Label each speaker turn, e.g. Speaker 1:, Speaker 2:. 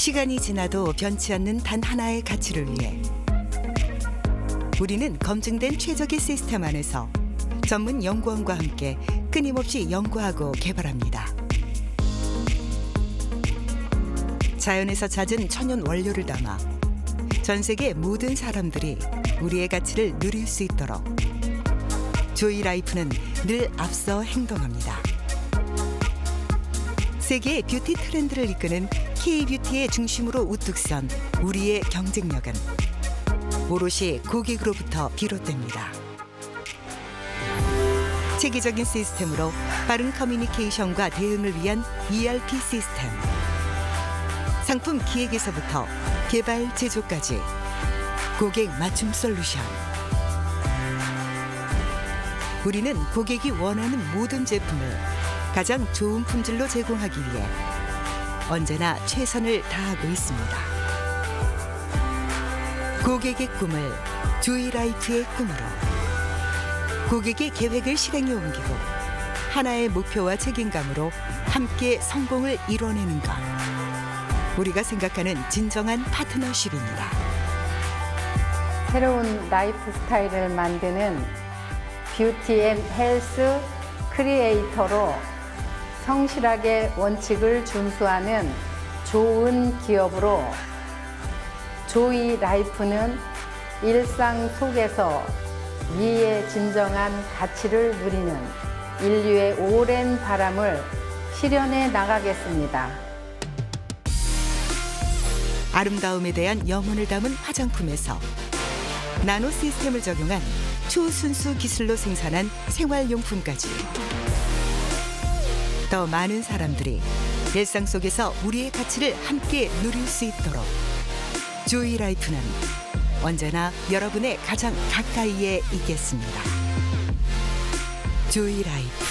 Speaker 1: 시간이 지나도 변치 않는 단 하나의 가치를 위해 우리는 검증된 최적의 시스템 안에서 전문 연구원과 함께 끊임없이 연구하고 개발합니다. 자연에서 찾은 천연 원료를 담아 전 세계 모든 사람들이 우리의 가치를 누릴 수 있도록 조이 라이프는 늘 앞서 행동합니다. 세계의 뷰티 트렌드를 이끄는 K-뷰티의 중심으로 우뚝 선 우리의 경쟁력은 오롯이 고객으로부터 비롯됩니다. 체계적인 시스템으로 빠른 커뮤니케이션과 대응을 위한 ERP 시스템. 상품 기획에서부터 개발 제조까지 고객 맞춤 솔루션. 우리는 고객이 원하는 모든 제품을 가장 좋은 품질로 제공하기 위해 언제나 최선을 다하고 있습니다. 고객의 꿈을 조이 라이프의 꿈으로 고객의 계획을 실행에 옮기고 하나의 목표와 책임감으로 함께 성공을 이뤄내는 것. 우리가 생각하는 진정한 파트너십입니다.
Speaker 2: 새로운 라이프 스타일을 만드는 뷰티 앤 헬스 크리에이터로 성실하게 원칙을 준수하는 좋은 기업으로 조이 라이프는 일상 속에서 미의 진정한 가치를 누리는 인류의 오랜 바람을 실현해 나가겠습니다.
Speaker 1: 아름다움에 대한 영혼을 담은 화장품에서 나노 시스템을 적용한 초순수 기술로 생산한 생활용품까지 더 많은 사람들이 일상 속에서 우리의 가치를 함께 누릴 수 있도록 조이 라이프는 언제나 여러분의 가장 가까이에 있겠습니다. 조이 라이프